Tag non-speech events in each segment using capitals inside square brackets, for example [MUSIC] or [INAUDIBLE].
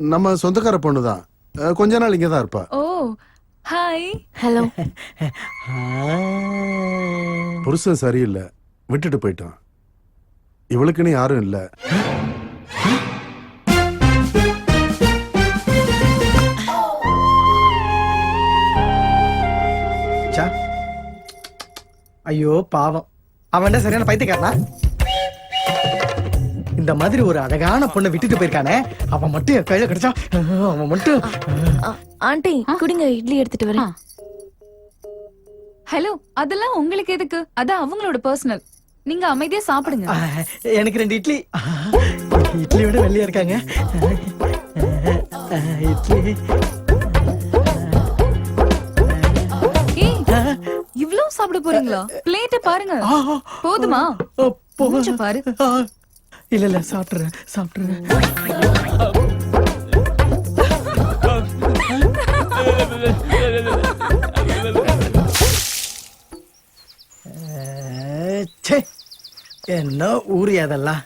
நம்ம சொந்தக்கார பொண்ணு தான் கொஞ்ச நாள் இங்கே தான் இருப்பா. ஓ ஹாய் ஹலோ புருஷன் சரியில்லை. விட்டுட்டு போயிட்டான். இவளுக்குன்னு யாரும் இல்லை. ச்சா. ஐயோ பாவம். அவன் என்ன சரியான பைத்தியக்காரனா? இந்த மாதிரி ஒரு அழகான பொண்ணை விட்டுட்டு போயிருக்கானே அவன் மட்டும் என் கையில கிடைச்சா அவன் மட்டும். ஆண்டி குடிங்க இட்லி எடுத்துட்டு வரேன். ஹலோ அதெல்லாம் உங்களுக்கு எதுக்கு? அது அவங்களோட பர்சனல் நீங்க அமைதியா சாப்பிடுங்க. எனக்கு ரெண்டு இட்லி. இட்லி விட வெள்ளையா இருக்காங்க. இட்லி. ஏய் இவ்ளோ சாப்பிட போறீங்களா? பிளேட்ட பாருங்க. போதுமா? பாரு. இல்ல இல்ல அஹ், ச்சே. என்ன ஊரு அதெல்லாம்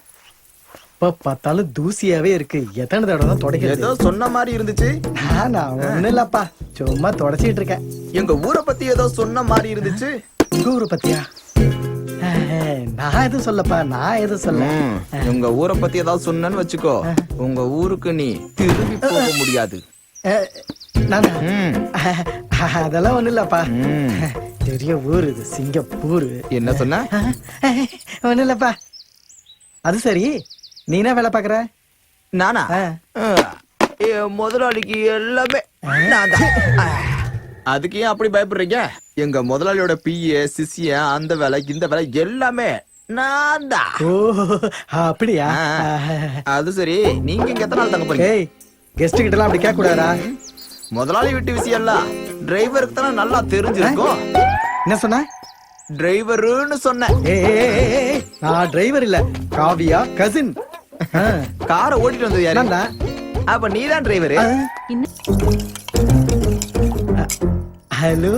இப்ப பார்த்தாலும் தூசியாவே இருக்கு. எத்தனை தடவை தான் ஏதோ தொடக்கிறது சொன்ன மாதிரி இருந்துச்சு. நான் ஒண்ணும் இல்லப்பா. சும்மா தொடச்சிட்டு இருக்கேன். எங்க ஊரை பத்தி ஏதோ சொன்ன மாதிரி இருந்துச்சு. உங்க ஊரை பத்தியா? நான் எதுவும் சொல்லப்பா நான் எதுவும் சொல்ல. உங்க ஊரை பத்தி ஏதாவது சொன்னேன்னு வச்சுக்கோ. உங்க ஊருக்கு நீ திரும்பி போக முடியாது. அதெல்லாம் ஒண்ணும் இல்லப்பா. பெரிய ஊர் இது சிங்கப்பூர். என்ன சொன்ன? ஒண்ணும் இல்லப்பா. அது சரி. நீ என்ன வேலை பாக்குற நானா? முதலாளிக்கு எல்லாமே நான் தான். அதுக்கு ஏன் அப்படி பயப்படுறீங்க? எங்க முதலாளியோட பிஏ சிசிய அந்த வேலை இந்த வேலை எல்லாமே நான் தான். ஓ அப்படியா? ஆ. அது சரி. நீங்க இங்க எத்தனை நாள் தங்க போறீங்க? கெஸ்ட் கிட்ட எல்லாம் அப்படி கேட்க கூடாதா முதலாளி வீட்டு விஷயம் எல்லாம் டிரைவருக்கு தானே நல்லா தெரிஞ்சிருக்கும். என்ன சொன்ன? டிரைவருன்னு சொன்னேன். நான் டிரைவர் இல்ல. காவியா கசின் காரை ஓட்டிட்டு வந்தது யாரு? என்னடா அப்ப நீதான் டிரைவரு ஹலோ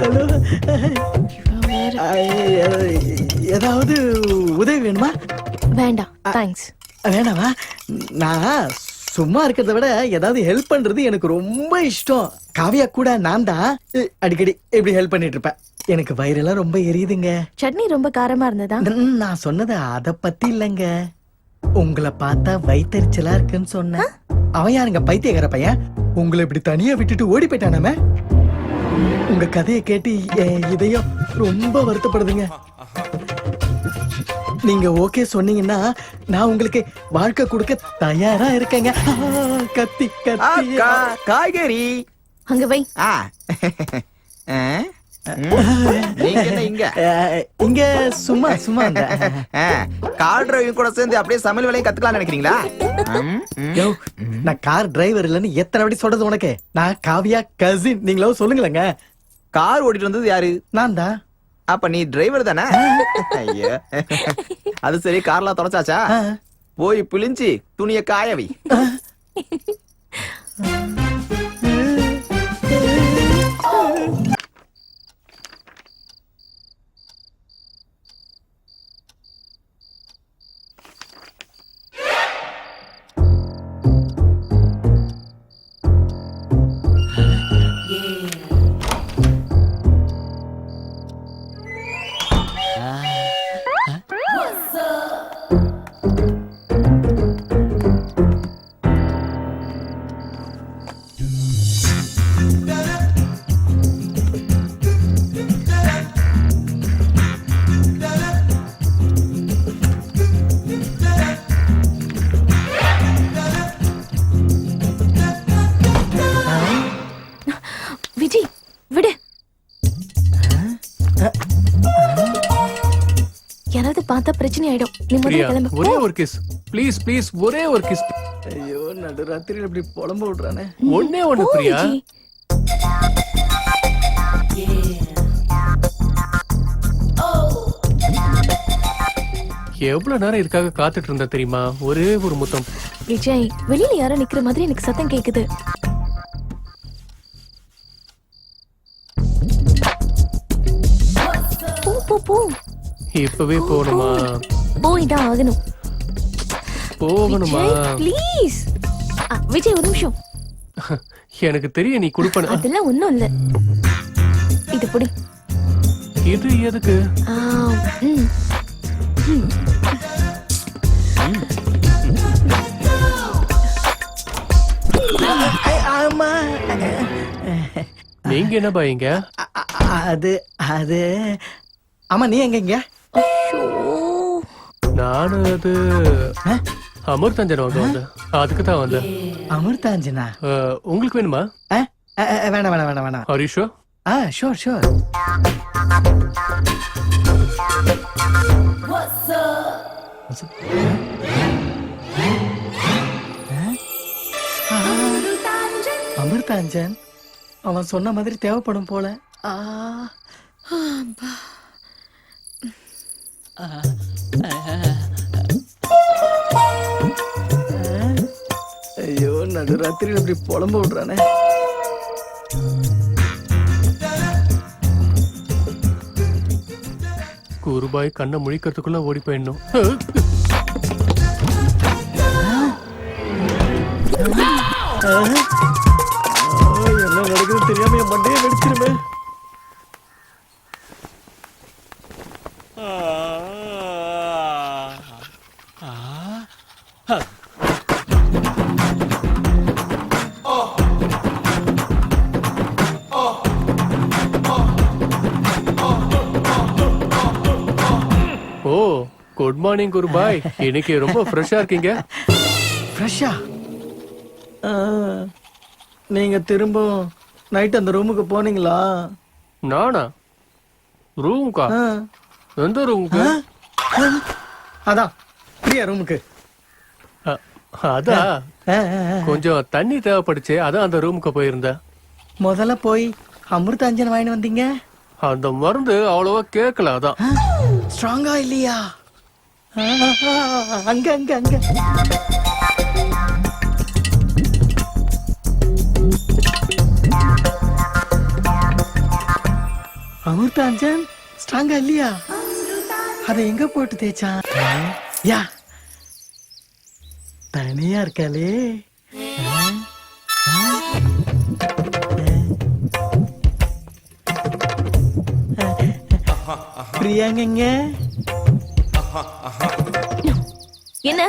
ஹலோ ஏதாவது உதவி வேணுமா? வேண்டாம் தேங்க்ஸ் வேணாமா? நான் சும்மா இருக்கிறத விட ஏதாவது ஹெல்ப் பண்றது எனக்கு ரொம்ப இஷ்டம். காவியா கூட நான் தான் அடிக்கடி இப்படி ஹெல்ப் பண்ணிட்டு இருப்பேன். எனக்கு வயிறெல்லாம் ரொம்ப எரியுதுங்க. சட்னி ரொம்ப காரமா இருந்ததா? நான் சொன்னது அத பத்தி இல்லைங்க. உங்களை பார்த்தா வயித்தறிச்சலா இருக்குன்னு சொன்னேன் அவன் யாருங்க? பைத்தியக்கார பையன்? உங்களை இப்படி தனியா விட்டுட்டு ஓடி போயிட்டானாமே உங்க கதையை கேட்டு என் இதயம் ரொம்ப வருத்தப்படுதுங்க. நீங்க ஓகே சொன்னீங்கன்னா நான் உங்களுக்கு வாழ்க்கை கொடுக்க தயாரா இருக்கேங்க. கத்தி கத்தி. காய்கறி. அங்க வை. ஆ. ஆ? ம், நீங்க என்ன இங்க? [LAUGHS] இங்க சும்மா சும்மா கார் டிரைவிங் கூட சேர்ந்து அப்படியே சமையல் வேலையும் கத்துக்கலாம் நினைக்கிறீங்களா? நான் கார் டிரைவர் இல்லைன்னு எத்தனை வாட்டி சொல்றது உனக்கு? நான் காவியா கசின் நீங்களோ சொல்லுங்களேங்க. கார் ஓட்டிட்டு வந்தது யாரு? நான் தான். அப்ப நீ டிரைவர் தானே? ஐயோ. அது சரி கார்லாம் தொடச்சாச்சா போய் பிழிஞ்சு துணிய காயவி ஆயிடும். நீ முதல்ல கிளம்பு. ஒரே ஒரு கிஸ் ப்ளீஸ் ப்ளீஸ் ஒரே ஒரு கிஸ் ஐயோ நடுராத்திரியில் இப்படி புலம்ப விடுறானே. ஒண்ணே ஒண்ணு பிரியா. எவ்வளவு நேரம் இதுக்காக காத்துட்டு இருந்தா தெரியுமா? ஒரே ஒரு முத்தம். விஜய் வெளியில யாரோ நிக்கிற மாதிரி எனக்கு சத்தம் கேக்குது. இப்பவே போகணுமா? போய் தான் ஆகணும். போகணுமா? ப்ளீஸ் ஆ, விஜய் ஒரு நிமிஷம். எனக்கு தெரியும் நீ கொடுப்பன. அதெல்லாம் ஒண்ணும் இல்ல. இது புடி. இது எதுக்கு? நீங்க என்ன பாயீங்க? அது அது. ஆமா நீ எங்க இங்க? ஐயோ. நானு அது அமிர்தஞ்சன் வாங்க வந்தேன். அதுக்கு தான் வந்தேன். அமிர்தாஞ்சனா? உங்களுக்கு வேணுமா? வேணாம் வேணாம் வேணாம் வேணாம். ஹரிஷோ ஆ ஷோர் ஷோர் அமிர்தாஞ்சன் அவன் சொன்ன மாதிரி தேவைப்படும் போல. ஆ. ஐயோ நடுராத்திரியில் இப்படி புலம்ப விடுறானே. குருபாய் கண்ணை முழிக்கிறதுக்குள்ள ஓடி போயிடணும். என்ன மார்னிங் குருபாய் இன்னைக்கு ரொம்ப ஃப்ரெஷ்ஷா இருக்கீங்க. ஃப்ரெஷ்ஷா நீங்க திரும்ப நைட் அந்த ரூமுக்கு போனீங்களா? நானா? ரூமுக்கா. எந்த ரூமுக்கு அதான் பிரியா ரூமுக்கு அ- அதா? ஆ, ஆ, ஆ. கொஞ்சம் தண்ணி தேவைப்படுச்சு அதான் அந்த ரூமுக்கு போயிருந்தேன். முதல்ல போய் அமிர்தாஞ்சன் வாங்கிட்டு வந்தீங்க? அந்த மருந்து அவ்வளவா கேட்கல அதான் ஸ்ட்ராங்கா இல்லையா? அங்க அங்க அங்க. அமிர்தாஞ்சன் ஸ்ட்ராங்கா இல்லையா? அதை எங்க போட்டு தேய்ச்சான்? யா. தனியா இருக்காளே. பிரியாங்க என்ன?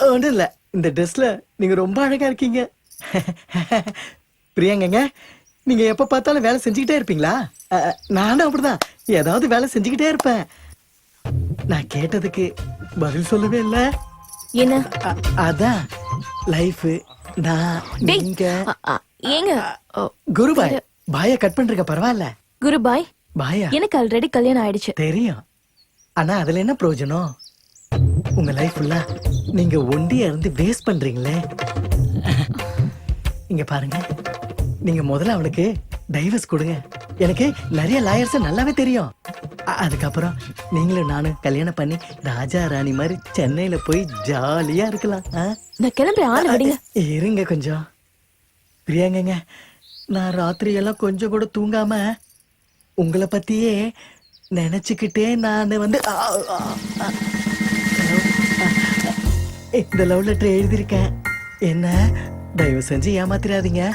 ஒன்றும் இல்ல. இந்த ட்ரெஸ்ல நீங்க ரொம்ப அழகா இருக்கீங்க. [LAUGHS] பிரியாங்கங்க நீங்க எப்ப பார்த்தாலும் வேலை செஞ்சுக்கிட்டே இருப்பீங்களா? நானும் அப்படிதான். ஏதாவது வேலை செஞ்சுக்கிட்டே இருப்பேன். நான் கேட்டதுக்கு பதில் சொல்லவே இல்ல. என்ன? அதான். லைஃப் நான் நீங்க. ஏங்க? ஓ, குரு பாய் கட் பண்றீங்க பரவாயில்ல. குரு பாய்? பாயா எனக்கு ஆல்ரெடி கல்யாணம் ஆயிடுச்சு. தெரியும். ஆனா அதுல என்ன பிரயோஜனம்? உங்க லைஃப் ஃபுல்லா நீங்க ஒண்டியா இருந்து வேஸ்ட் பண்றீங்களே. இங்க பாருங்க. நீங்க முதல்ல அவனுக்கு டைவர்ஸ் கொடுங்க. எனக்கு நிறைய லாயர்ஸ் நல்லாவே தெரியும். அ- அதுக்கப்புறம் நீங்களும் நானும் கல்யாணம் பண்ணி ராஜா ராணி மாதிரி சென்னையில போய் ஜாலியா இருக்கலாம். ஆ? நான் கிளம்புறேன் ஆளு விடுங்க. இருங்க கொஞ்சம். பிரியாங்கங்க நான் ராத்திரி எல்லாம் கொஞ்சம் கூட தூங்காம உங்களை பத்தியே நினைச்சுக்கிட்டே நான் வந்து இந்த லவ் லெட்டர் எழுதியிருக்கேன். என்ன? தயவு செஞ்சு ஏமாத்திராதீங்க.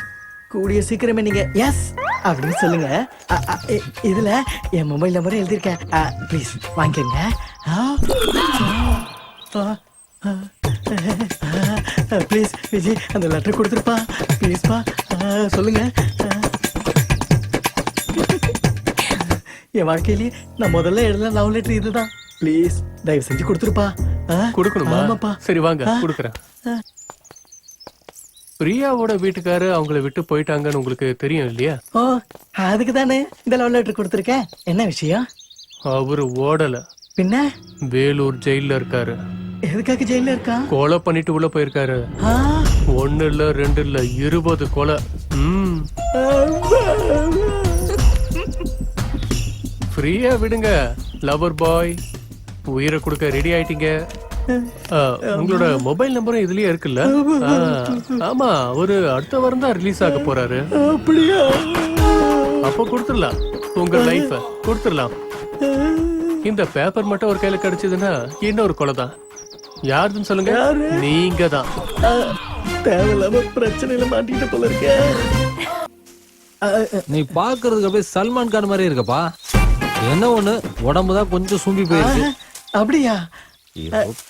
கூடிய சீக்கிரமே நீங்க எஸ் அப்படின்னு சொல்லுங்க. இதுல என் மொபைல் நம்பரும் எழுதியிருக்கேன். ப்ளீஸ் வாங்கிக்கோங்க. ஆ, ப்ளீஸ் விஜய் அந்த லெட்டர் கொடுத்துருப்பா. ப்ளீஸ்ப்பா சொல்லுங்க. என் வாழ்க்கையிலேயே நான் முதல்ல எழுதின லவ் லெட்டர் இதுதான். ப்ளீஸ் தயவு செஞ்சு கொடுத்துருப்பா? கொடுக்கணுமா? ஆமாப்பா. சரி வாங்க. கொடுக்குறேன். பிரியாவோட வீட்டுக்காரு அவங்கள விட்டு போயிட்டாங்கன்னு உங்களுக்கு தெரியும் இல்லையா? ஓ அதுக்கு தானே இந்த லவ் லெட்டர் கொடுத்துருக்கேன். என்ன விஷயம்? அவரு ஓடல. பின்ன? வேலூர் ஜெயில்ல இருக்காரு. எதுக்காக ஜெயில இருக்கா? கொலை பண்ணிட்டு உள்ள போயிருக்காரு? ஒண்ணு இல்ல ரெண்டு இல்ல இருபது கொலை. ம். ஃப்ரீயா விடுங்க லவர் பாய். உயிரை கொடுக்க ரெடி ஆயிட்டீங்க. உங்களோட மொபைல் நம்பரும் இதுலயே இருக்குல்ல? ஆ, ஆமா ஒரு அடுத்த வாரம் தான் ரிலீஸ் ஆக போறாரு. அப்படியா? அப்ப கொடுத்துடலாம். உங்க லைஃப கொடுத்துடலாம். இந்த பேப்பர் மட்டும் ஒரு கையில கிடைச்சதுன்னா இன்னொரு கொலை தான். யாருன்னு சொல்லுங்க? நீங்க தான். தேவையில்லாம பிரச்சனையில மாட்டிக்கிட்ட போல இருக்க. நீ பாக்குறதுக்கு அப்படியே சல்மான் கான் மாதிரி இருக்கப்பா. என்ன ஒண்ணு? உடம்பு தான் கொஞ்சம் சூம்பி போயிருக்கு. அப்படியா?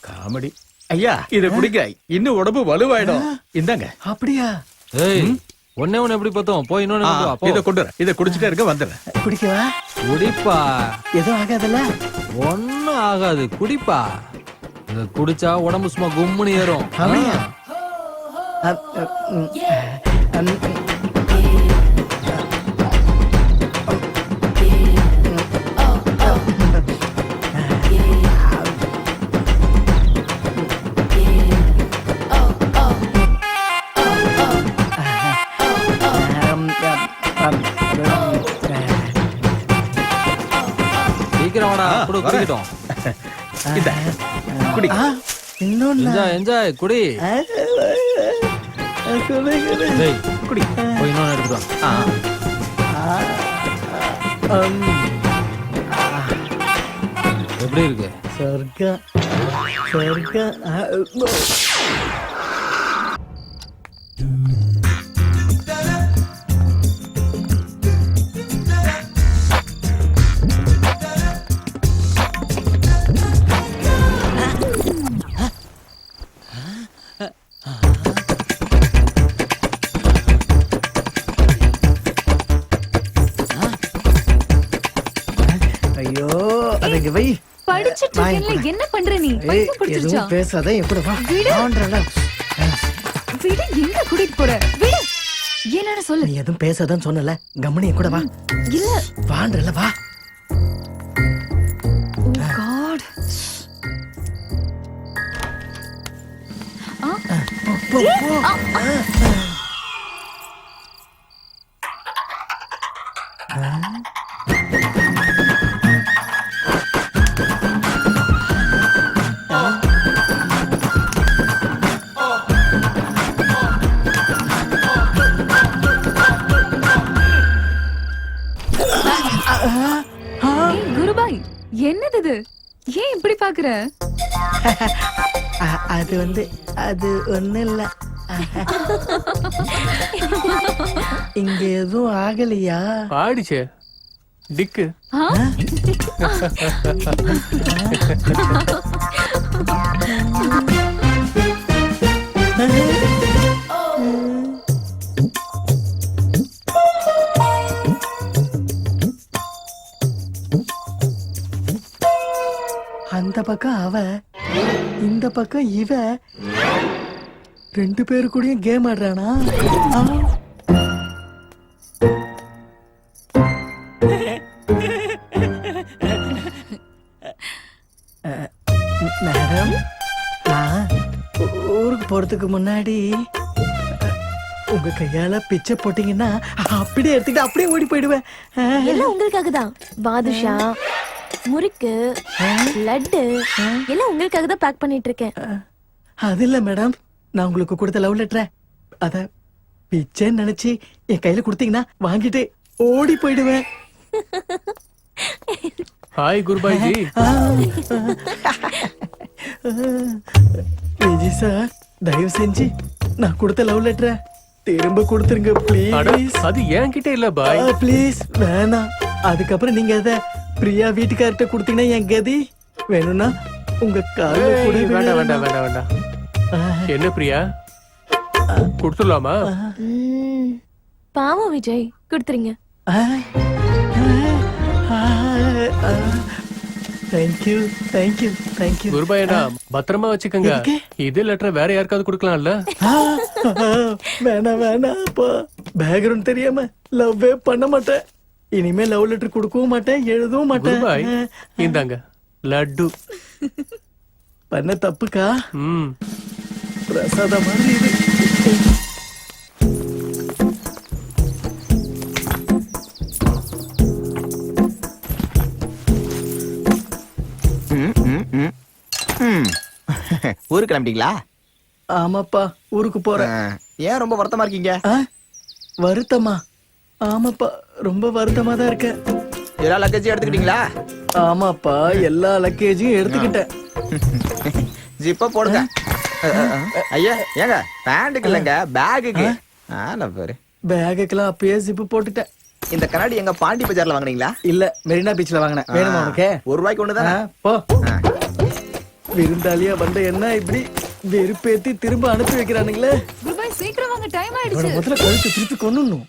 காமெடி. ஐயா இத குடிங்க இன்னும் உடம்பு வலுவாயிடும். இந்தாங்க. அப்படியா? ஏய் ஒன்னே ஒண்ணு எப்படி பார்த்தோம்? போய் இன்னொன்னு. இத கொண்டு வரேன். இத குடிச்சிட்டே இருக்க வந்துடுறேன். குடிக்கவா? குடிப்பா. எதுவும் ஆகாதல்ல? ஒண்ணும் ஆகாது. குடிப்பா. இத குடிச்சா உடம்பு சும்மா கும்முன்னு ஏறும். அப்படியா? குடு. குடிக்கட்டும். [LAUGHS] இந்த குடி. இன்னொன்னு. என்ஜாய் என்ஜாய் குடி. ஆ, குடி, குடி. டேய் குடி. போய் இன்னொன்னு எடுத்துட்டு வா. ஆ, எப்படி இருக்கு? சொர்க்கம். சொர்க்கம். ஐயோ அதுங்க வை. படிச்சிட்டு இருக்கேன்ல என்ன பண்ற நீ? பைத்தியம் பிடிச்சிருச்சா? பேசாத என் கூட வா. விடு. ஆன்றல. விடு எங்க கூட்டிட்டு போற? விடு. என்னன்னு சொல்லு. நீ எதுவும் பேசாதன்னு சொன்னல. கம்மனி என் கூட வா. இல்ல. வான்றல வா. குருபாய் என்னது ஏன் இப்படி பாக்குற [LAUGHS] அது வந்து அது ஒண்ணு இல்ல இங்க எதுவும் ஆகலையா? ஆடிச்சே. டிக்கு? அந்த பக்கம் அவ இந்த பக்கம் இவ ரெண்டு பேரு கூடயும் கேம் ஆடுறானா? மேடம்? நான் ஊருக்கு போறதுக்கு முன்னாடி உங்க கையால பிச்சை போட்டீங்கன்னா அப்படியே எடுத்துக்கிட்டு அப்படியே ஓடி போயிடுவேன். எல்லாம் உங்களுக்காக தான் பாதுஷா முறுக்கு லட்டு எல்லாம் உங்களுக்காக தான் பேக் பண்ணிட்டு இருக்கேன். அது இல்ல மேடம் நான் உங்களுக்கு கொடுத்த லவ் லெட்டரை அத பிச்சைன்னு நினைச்சு என் கையில கொடுத்தீங்கன்னா வாங்கிட்டு ஓடி போயிடுவேன். ஹாய் குருபாய் ஜி ஆ. விஜய் சார் தயவு செஞ்சு நான் கொடுத்த லவ் லெட்டரை திரும்ப கொடுத்துருங்க ப்ளீஸ் அது என்கிட்ட இல்ல பாய். ப்ளீஸ் வேணாம். அதுக்கப்புறம் நீங்க அத பிரியா வீட்டுக்கார்ட்ட கொடுத்தீங்கன்னா என் கதி வேணும்னா உங்க கால கூட வேண்டாம் வேண்டாம் வேண்டாம் வேண்டாம். என்ன பிரியா? கொடுத்துடலாமா? பாவம் விஜய் கொடுத்துருங்க. தேங்க்யூ தேங்க்யூ தேங்க்யூ குருபாயனா பத்திரமா வச்சுக்கோங்க? இதே லெட்டர் வேற யாருக்காவது கொடுக்கலாம்ல? வேணாம் வேணாம் அப்பா பேக்ரவுண்ட் தெரியாம லவ்வே பண்ண மாட்டேன். இனிமே லவ் லெட்டர் கொடுக்கவும் மாட்டேன் எழுதவும் குருபாய் மாட்டேன் இந்தாங்க லட்டு. பண்ண தப்புக்கா? ம். பிரசாதம் மாதிரி இது. ம், ம், ம். ம். ஊருக்கு கிளம்பிட்டீங்களா? ஆமாப்பா ஊருக்கு போறேன். ஆ, ஏன் ரொம்ப வருத்தமா இருக்கீங்க? ஆ? வருத்தமா? ஆமாப்பா. ரொம்ப வருத்தமா தான் இருக்கேன். எல்லா லக்கேஜும் எடுத்துக்கிட்டீங்களா? ஆமாப்பா எல்லா லக்கேஜையும் எடுத்துக்கிட்டேன். [LAUGHS] ஜிப்பா போடுங்க. ஐயா ஏங்க பேண்டுக்கு இல்லைங்க பேகுக்கு ஆனா பாரு. பேகுக்கெல்லாம் அப்பயே ஜிப்பு போட்டுட்டேன். இந்த கண்ணாடி எங்க பாண்டி பஜார்ல வாங்குனீங்களா? இல்ல மெரினா பீச்ல வாங்கினேன். வேணுமா உனக்கு? ஒரு ரூபாய்க்கு ஒண்ணுதானே? போ. விருந்தாளியா வந்த என்ன இப்படி வெறுப்பேத்தி திரும்ப அனுப்பி வைக்கிறானுங்களே? சீக்கிரம் வாங்க டைம் ஆயிடுச்சு. முதல்ல கழுத்து திருப்பி கொண்டுணும்